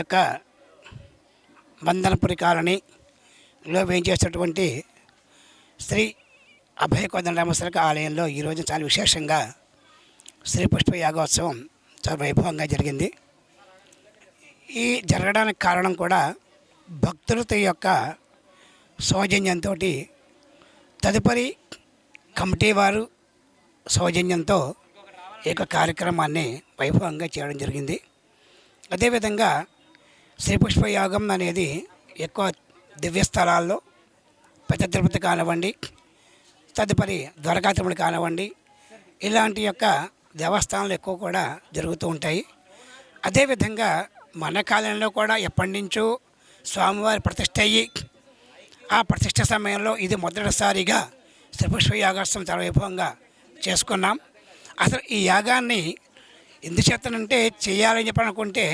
యొక్క బంధనపురి కాలనీలో వేయించేటటువంటి శ్రీ అభయ కోదండరామేశ్వర ఆలయంలో ఈరోజు చాలా విశేషంగా శ్రీ పుష్ప యాగోత్సవం చాలా వైభవంగా జరిగింది. ఈ జరగడానికి కారణం కూడా భక్తులతో యొక్క సౌజన్యంతో తదుపరి కమిటీ వారు సౌజన్యంతో ఈ యొక్క కార్యక్రమాన్ని వైభవంగా చేయడం జరిగింది. అదేవిధంగా శ్రీపుష్పయాగం అనేది ఎక్కువ దివ్య స్థలాల్లో పెద్ద తిరుపతి కానివ్వండి తదుపరి ద్వారకా తిరుమల కానివ్వండి ఇలాంటి యొక్క దేవస్థానాలు ఎక్కువ కూడా జరుగుతూ ఉంటాయి. అదేవిధంగా మన కాలంలో కూడా ఎప్పటి నుంచో స్వామివారి ప్రతిష్ట అయ్యి ఆ ప్రతిష్ట సమయంలో ఇది మొదటిసారిగా శ్రీపుష్ప యాగోత్సవం చాలా వైభవంగా చేసుకున్నాం. అసలు ఈ యాగాన్ని ఎందుచేతనంటే చేయాలని చెప్పనుకుంటే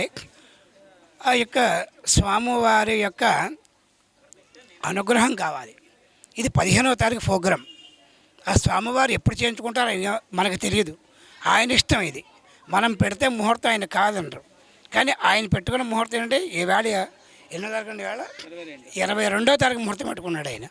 ఆ యొక్క స్వామివారి యొక్క అనుగ్రహం కావాలి. ఇది పదిహేనవ తారీఖు ప్రోగ్రాం. ఆ స్వామివారు ఎప్పుడు చేయించుకుంటారో ఆయన మనకు తెలియదు. ఆయన ఇష్టం ఇది. మనం పెడితే ముహూర్తం ఆయన కాదనరు కానీ ఆయన పెట్టుకున్న ముహూర్తం ఏంటంటే ఈ వేళ ఎన్నో తారీఖు వేళ? ఇరవై రెండో తారీఖు ముహూర్తం పెట్టుకున్నాడు ఆయన.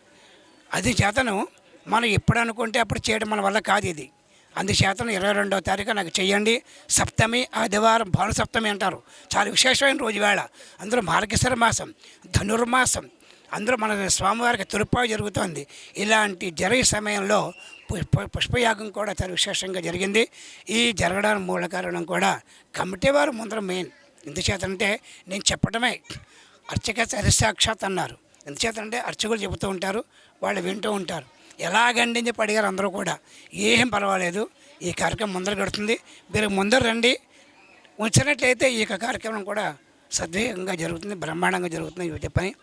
అది చేతను మనం ఎప్పుడు అనుకుంటే అప్పుడు చేయడం మన వల్ల కాదు ఇది. అందుచేతను ఇరవై రెండవ తారీఖు నాకు చెయ్యండి సప్తమి ఆదివారం భాను సప్తమి అంటారు. చాలా విశేషమైన రోజు వేళ. అందులో మార్గశర మాసం ధనుర్మాసం అందరూ మన స్వామివారికి తురుపావు జరుగుతోంది. ఇలాంటి జరిగే సమయంలో పుష్ప పుష్పయాగం కూడా చాలా విశేషంగా జరిగింది. ఈ జరగడానికి మూల కారణం కూడా కమిటీ వారు ముందర మెయిన్. ఎందుచేతంటే నేను చెప్పడమే అర్చక సాక్షాత్ అన్నారు. ఎందుచేతంటే అర్చకులు చెబుతూ ఉంటారు వాళ్ళు వింటూ ఉంటారు. ఎలాగండి అని చెప్పి అడిగారు అందరూ కూడా. ఏం పర్వాలేదు ఈ కార్యక్రమం ముందర గడుతుంది. మీరు ముందర రండి. ఉంచినట్లయితే ఈ యొక్క కార్యక్రమం కూడా సద్వేగంగా జరుగుతుంది బ్రహ్మాండంగా జరుగుతుంది ఇవి చెప్పని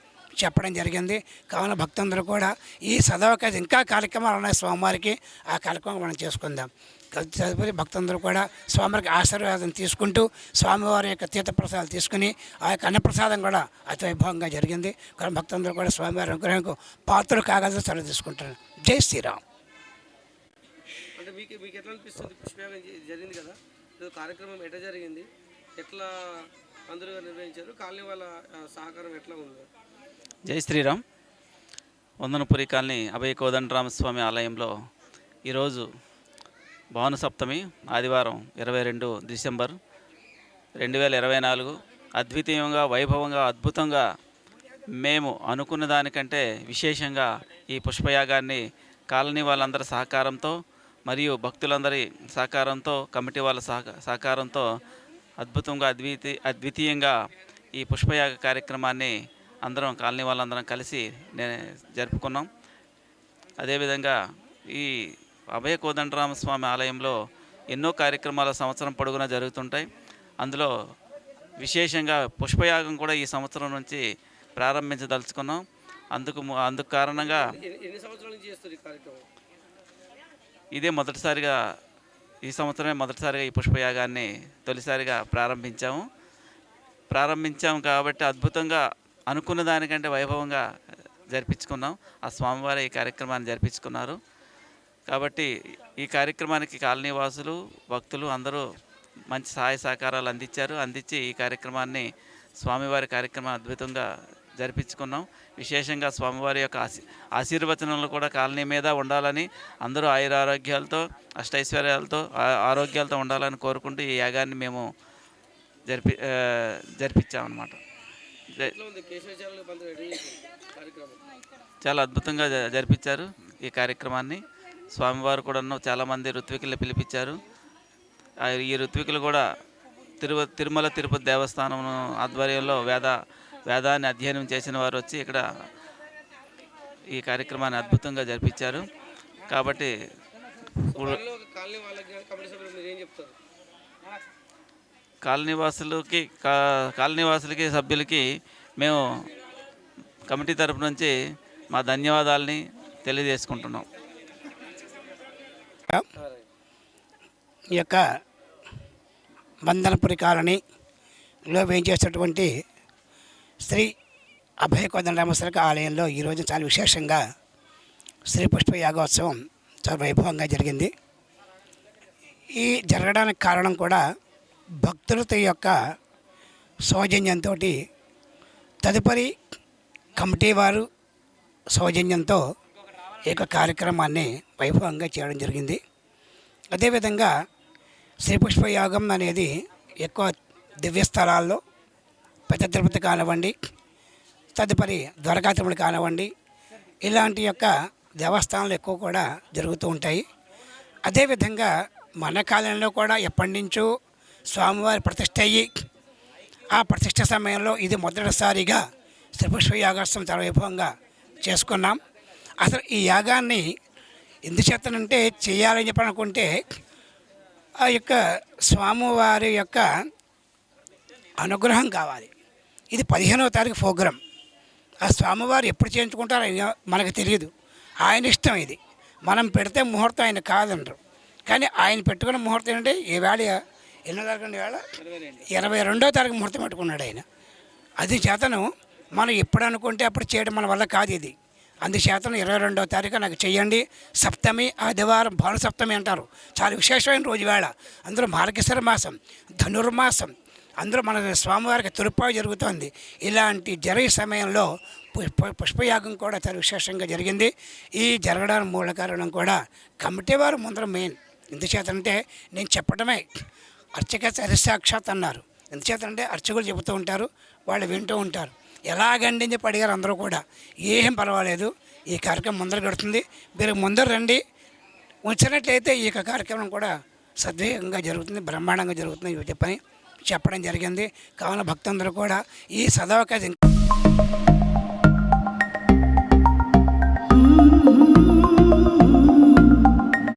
చెప్పడం జరిగింది. కావున భక్తులందరూ కూడా ఈ సదవకాశం ఇంకా కార్యక్రమాలు ఉన్నాయి స్వామివారికి ఆ కార్యక్రమం మనం చేసుకుందాం. తదుపరి భక్తులందరూ కూడా స్వామివారికి ఆశీర్వాదం తీసుకుంటూ స్వామివారి యొక్క తీర్థప్రసాదాలు తీసుకుని ఆ యొక్క అన్నప్రసాదం కూడా అతి వైభవంగా జరిగింది. కానీ భక్తులందరూ కూడా స్వామివారి అనుగ్రహంకు పాత్రలు కాగలతో సెలవు తీసుకుంటారు. జై శ్రీరామ్. అంటే మీకు మీకు ఎట్లా అనిపిస్తుంది? పుష్పయాగం జ- జరిగింది కదా? ఇది కార్యక్రమం ఎట్లా జరిగింది? ఎట్లా అందరూ నిర్వహించారు? కాలనీ వాళ్ళ సహకారం ఎట్లా ఉంది? జై శ్రీరామ్. వందనపురి కాలనీ అభయ కోదండరామస్వామి ఆలయంలో ఈరోజు భాను సప్తమి ఆదివారం ఇరవై రెండు డిసెంబర్ రెండు వేల ఇరవై నాలుగు అద్వితీయంగా వైభవంగా అద్భుతంగా మేము అనుకున్న దానికంటే విశేషంగా ఈ పుష్పయాగాన్ని కాలనీ వాళ్ళందరి సహకారంతో మరియు భక్తులందరి సహకారంతో కమిటీ వాళ్ళ సహక సహకారంతో అద్భుతంగా అద్వితీ అద్వితీయంగా ఈ పుష్పయాగ కార్యక్రమాన్ని అందరం కాలనీ వాళ్ళందరం కలిసి నేను జరుపుకున్నాం. అదేవిధంగా ఈ అభయ కోదండరామస్వామి ఆలయంలో ఎన్నో కార్యక్రమాలు సంవత్సరం పొడుగునా జరుగుతుంటాయి. అందులో విశేషంగా పుష్పయాగం కూడా ఈ సంవత్సరం నుంచి ప్రారంభించదలుచుకున్నాం. అందుకు అందుకు కారణంగా ఇదే మొదటిసారిగా ఈ సంవత్సరమే మొదటిసారిగా ఈ పుష్పయాగాన్ని తొలిసారిగా ప్రారంభించాము. ప్రారంభించాము కాబట్టి అద్భుతంగా అనుకున్న దానికంటే వైభవంగా జరిపించుకున్నాం. ఆ స్వామివారి ఈ కార్యక్రమాన్ని జరిపించుకున్నారు. కాబట్టి ఈ కార్యక్రమానికి కాలనీ వాసులు భక్తులు అందరూ మంచి సహాయ సహకారాలు అందించారు. అందించి ఈ కార్యక్రమాన్ని స్వామివారి కార్యక్రమం అద్భుతంగా జరిపించుకున్నాం. విశేషంగా స్వామివారి యొక్క ఆశీ ఆశీర్వచనలు కూడా కాలనీ మీద ఉండాలని అందరూ ఆయురారోగ్యాలతో అష్టైశ్వర్యాలతో ఆ- ఆరోగ్యాలతో ఉండాలని కోరుకుంటూ ఈ యాగాన్ని మేము జరిపి జరిపించామన్నమాట. చాలా అద్భుతంగా జరిపించారు ఈ కార్యక్రమాన్ని. స్వామివారు కూడా చాలామంది ఋత్వికులు పిలిపించారు. ఈ ఋత్వికులు కూడా తిరువ తిరుమల తిరుపతి దేవస్థానం ఆధ్వర్యంలో వేద వేదాన్ని అధ్యయనం చేసిన వారు వచ్చి ఇక్కడ ఈ కార్యక్రమాన్ని అద్భుతంగా జరిపించారు. కాబట్టి కాలనీవాసులకి కాలనీవాసులకి సభ్యులకి మేము కమిటీ తరపు నుంచి మా ధన్యవాదాలని తెలియజేసుకుంటున్నాం. ఈ యొక్క బంధనపురి కాలనీలో వేయించేటటువంటి శ్రీ అభయకోదండరామేశ్వరక ఆలయంలో ఈరోజు చాలా విశేషంగా శ్రీ పుష్ప యాగోత్సవం చాలా వైభవంగా జరిగింది. ఈ జరగడానికి కారణం కూడా భక్తులతో యొక్క సౌజన్యంతో తదుపరి కమిటీ వారు సౌజన్యంతో ఈ యొక్క కార్యక్రమాన్ని వైభవంగా చేయడం జరిగింది. అదేవిధంగా శ్రీపుష్ప యాగం అనేది ఎక్కువ దివ్య స్థలాల్లో పెద్ద తిరుపతి కానివ్వండి తదుపరి ద్వారకా తిరుమల కానివ్వండి ఇలాంటి యొక్క దేవస్థానాలు ఎక్కువ కూడా జరుగుతూ ఉంటాయి. అదేవిధంగా మన కాలంలో కూడా ఎప్పటి నుంచో స్వామివారి ప్రతిష్ట అయ్యి ఆ ప్రతిష్ట సమయంలో ఇది మొదటిసారిగా శ్రీపుష్ప యాగోత్సవం చాలా వైభవంగా చేసుకున్నాం. అసలు ఈ యాగాన్ని ఎందుచేతనంటే చేయాలని చెప్పి అనుకుంటే ఆ యొక్క స్వామివారి యొక్క అనుగ్రహం కావాలి. ఇది పదిహేనవ తారీఖు ప్రోగ్రాం. ఆ స్వామివారు ఎప్పుడు చేయించుకుంటారో మనకు తెలియదు. ఆయన ఇష్టం ఇది. మనం పెడితే ముహూర్తం ఆయన కాదంటారు. కానీ ఆయన పెట్టుకున్న ముహూర్తం ఏంటంటే ఈ వేళ ఎన్నో తారీఖు వేళ? ఇరవై రెండో తారీఖు ముహూర్తం పెట్టుకున్నాడు ఆయన. అది చేతను మనం ఎప్పుడు అనుకుంటే అప్పుడు చేయడం మన వల్ల కాదు ఇది. అందుచేతను ఇరవై రెండవ తారీఖు నాకు చేయండి. సప్తమి ఆదివారం భాను సప్తమి అంటారు. చాలా విశేషమైన రోజు వేళ. అందులో మార్గశర మాసం ధనుర్మాసం అందరూ మన స్వామివారికి తురుపావి జరుగుతోంది. ఇలాంటి జరిగే సమయంలో పుష్ప పుష్పయాగం కూడా చాలా విశేషంగా జరిగింది. ఈ జరగడానికి మూల కారణం కూడా కమిటీ వారు ముందర మెయిన్. ఎందుచేతంటే నేను చెప్పడమే అర్చక సాక్షాత్ అన్నారు. ఎందుచేతంటే అర్చకులు చెబుతూ ఉంటారు వాళ్ళు వింటూ ఉంటారు. ఎలాగండి అని చెప్పి అడిగారు అందరూ కూడా. ఏం పర్వాలేదు ఈ కార్యక్రమం ముందర గడుతుంది. మీరు ముందర రండి. ఉంచినట్లయితే ఈ యొక్క కార్యక్రమం కూడా సద్వేగంగా జరుగుతుంది బ్రహ్మాండంగా జరుగుతుంది చెప్పని చెప్పడం జరిగింది. కావున భక్తులందరూ కూడా ఈ సదవకాశం